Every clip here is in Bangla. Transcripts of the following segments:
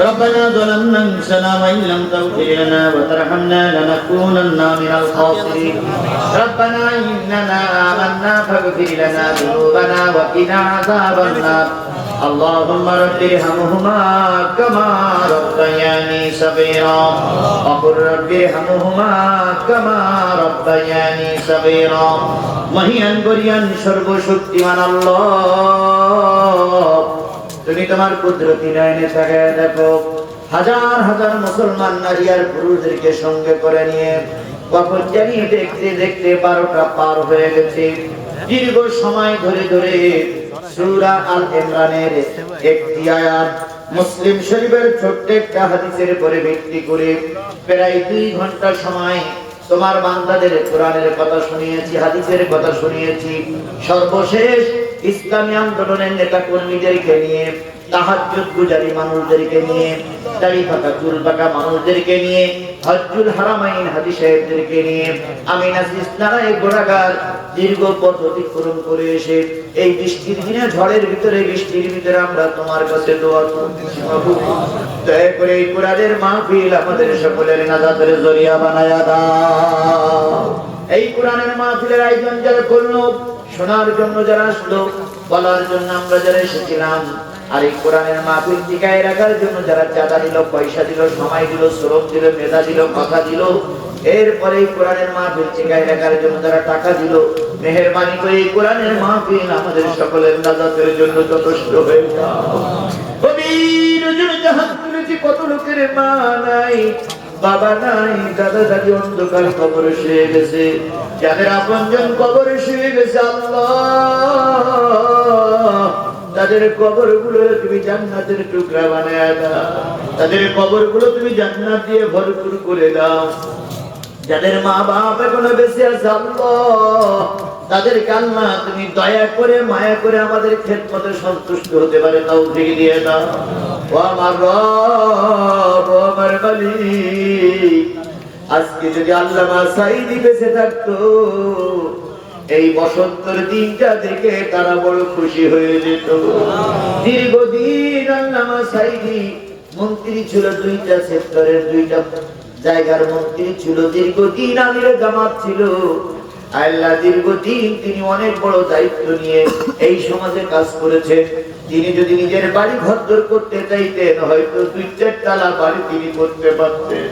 ربنا ظلمنا انفسنا وان لم تغفر لنا وترحمنا لنكونن من الخاسرين ربنا اننا امنا فاغفر لنا ذنوبنا وقنا عذاب النار اللهم رب ارحمهما كما ربياني صغيرا وقل رب ارحمهما كما ربياني صغيرا মহিয়ান গরিয়ান সর্বশক্তিমান আল্লাহ তুমি তোমার কুদরতি নয়নে তাকায় দেখো, হাজার হাজার মুসলমান নারী আর পুরুষদেরকে সঙ্গে করে নিয়ে কখন জানি দেখতে দেখতে বারোটা পার হয়ে গেছে। দীর্ঘ সময় ধরে ধরে সূরা আল ইমরানের একটি আয়াত মুসলিম শরীফের ছোট্ট একটা হাদিসের পরে ভিত্তি করে প্রায় দুই ঘণ্টা সময় তোমার বান্দাদের কোরআনের কথা শুনিয়েছি, হাদিসের কথা শুনিয়েছি। সর্বশেষ ইসলামী আন্দোলনের নেতা কর্মীদেরকে নিয়ে এই ঝড়ের ভিতরে, বৃষ্টির ভিতরে আমরা তোমার কাছে দোয়া করে এই মাহফিল আমাদের সকলের নাজাতের জরিয়া বানায়া এই কোরআনের মাহফিলের আয়োজন যারা করল শোনার জন্য যারা আসলো, বলার জন্য আমরা যারা এসেছিলাম, আর এই কোরআনের মাহফিল টিকায় রাখার জন্য যারা চাঁদা দিল, পয়সা দিল, সময় দিল, শ্রম দিল, মেধা দিল, কথা দিল, এরপরে এই কোরআনের মাহফিল টিকায় রাখার জন্য যারা টাকা দিল, মেহেরবানি করে এই কোরআনের মাহফিল আমাদের সকলের নাজাতের জন্য যথেষ্ট হয়ে তুলেছি কত লোকের মা নাই বাবা নাই, দাদা দাদি অন্ধকার কবরে শুয়ে গেছে। যাদের আপনজন কবরে শুয়ে গেছে, আল্লাহ। তাদের কবরগুলো তুমি জান্নাতের টুকরা বানায় দাও। তাদের কবরগুলো তুমি জান্নাত দিয়ে ভরপুর করে দাও। যাদের মা বাপ এখনও বেঁচে আছে, আল্লাহ। তাদের কান্না তুমি দয়া করে, মায়া করে আমাদের খেদমতে সন্তুষ্ট হতে পারে তাও দিয়ে দাও। ও আমার রব, ও আমার মালিক আজকে যদি আল্লাহ সাইদি বেঁচে থাকতো, এই বসন্তের দিনটা দেখে তারা বড় খুশি হয়ে যেত। দীর্ঘদিন আল্লামা সাইদি মন্ত্রী ছিল দুইটা সেক্টরের দুইটা জায়গার মন্ত্রী ছিল। দীর্ঘদিন আমিরে জামাত ছিল। আল্লাহ দীর্ঘদিন তিনি অনেক বড় দায়িত্ব নিয়ে এই সমাজে কাজ করেছেন। তিনি যদি নিজের বাড়ি ঘর করতে চাইতেন, হয়তো দুই চার তালা বাড়ি তিনি করতে পারতেন।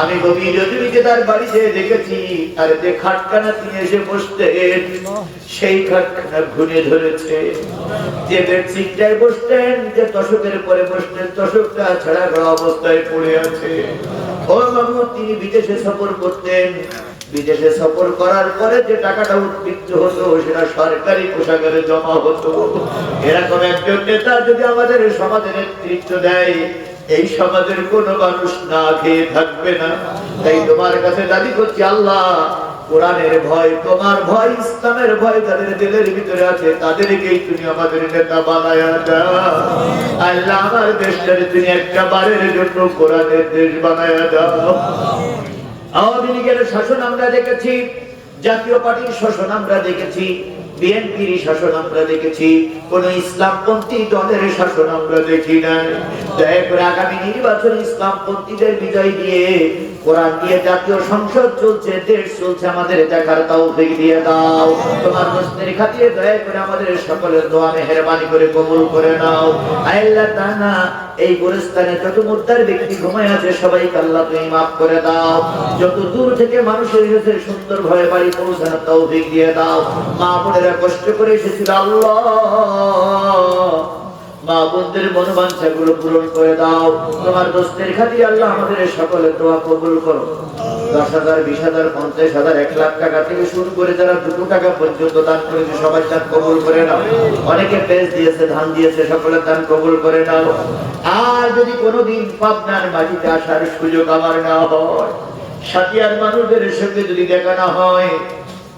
আমি গভীর জমিতে তার বাড়িতে দেখেছি, আর যে খাটখানা তিনি এসে বসতেন, সেই খাটখানা ঘুরে ধরেছে। যে বেডশিটটায় বসতেন, যে দশকের পরে বসতেন দশকটা ছাড়া অবস্থায় পড়ে আছে। ও বাবু তিনি বিদেশে সফর করতেন। বিদেশে সফর করার পরে যে টাকাটা উদ্বৃত্ত হতো, সেটা সরকারি কোষাগারে জমা হতো। এরকম একজন নেতা যদি আমাদের সমাজের নেতৃত্ব দেয়, এই সমাজের কোন মানুষ না খেয়ে থাকবে না। তাই তোমার কাছে দাবি করছি, আল্লাহ, কোরআনের ভয়, তোমার ভয়, ইসলামের ভয় যাদের দিলের ভিতরে আছে, তাদেরকেই তুমি আমাদের নেতা বানায়া আল্লাহ, আমার দেশটারে তুমি একটা বারের জন্য কোরআনের দেশ বানায়া দাও। আওয়ামী লীগের শাসন আমরা দেখেছি জাতীয় পার্টির শাসন আমরা দেখেছি। বিএনপির শাসন আমরা দেখেছি, কোন ইসলামপন্থী দলের শাসন আমরা দেখি না। দয়া করে আগামী নির্বাচন ইসলামপন্থীদের বিজয় দিয়ে কোরআন দিয়ে যত দূর থেকে বাড়ি পৌঁছানোর তৌফিক দিয়ে দাও। মা বোনেরা কষ্ট করে এসেছিল আল্লাহ। মা বোনদের মনোবাঞ্ছা গুলো পূরণ করে দাও। তোমার দোস্তের খাতিরে আল্লাহ আমাদের সকলের দোয়া কবুল করো। দশ হাজার, বিশ হাজার, পঞ্চাশ হাজার, এক লাখ টাকা থেকে শুরু করে যারা দুটো টাকা পর্যন্ত দান করেছে, সবাই দান কবুল করে নাও। অনেকে পেজ দিয়েছে, ধান দিয়েছে সকলের দান কবুল করে নাও। আর যদি কোনোদিন পাবনার মাটিতে আসার সুযোগ আমার না হয় সাথিয়ার মানুষদের সঙ্গে যদি দেখা না হয়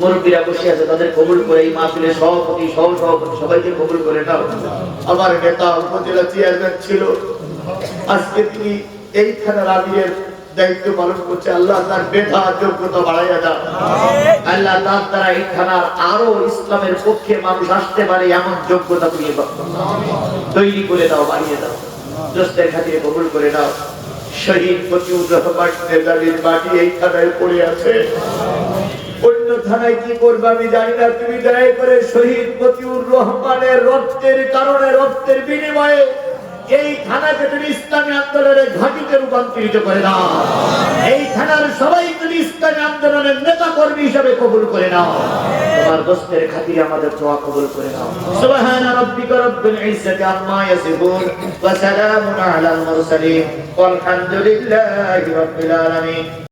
মুরব্বীরা বসে আছে, তাদের কবুল করে এই মাহফিলের সভাপতি, সহ সভাপতি সবাইকে কবুল করে নাও। আমার নেতা উপজেলা চেয়ারম্যান ছিল। আজকে তিনি এই থানার আমিরের দায়িত্ব পালন করছে। আল্লাহ তার বেধা যোগ্যতা বাড়াইয়া দাও। আল্লাহ তার দ্বারা এই থানার আরও ইসলামের পক্ষে মানুষ আসতে পারে, এমন যোগ্যতা তুমি তৈরি করে দাও, বাড়িয়ে দাও। দোস্তের খাতিরে কবুল করে দাও শহীদ ফতিউর রহমান নেতাজির মাটি এই থানায় পড়ে আছে। থানায় কি করবে আমি জানি না। তুমি দয়া করে শহীদ মতিউর রহমানের রক্তের কারণে, রক্তের বিনিময়ে এই থানাকে তুমি ইসলামী আন্দোলনের ঘাটিতে রূপান্তরিত করে দাও। এই থানার সবাই তুমি ইসলামী আন্দোলনের নেতা কর্মী হিসাবে কবুল করে নাও। তোমার দোস্তের খাতিরে আমাদের দোয়া কবুল করে নাও। সুবহান রাব্বিকা রব্বিল ইজ্জাতি আম্মা ইয়াসিফুন ওয়া সালামুন আলাল মুরসালিন। ওয়ালহামদুলিল্লাহি রাব্বিল আলামিন।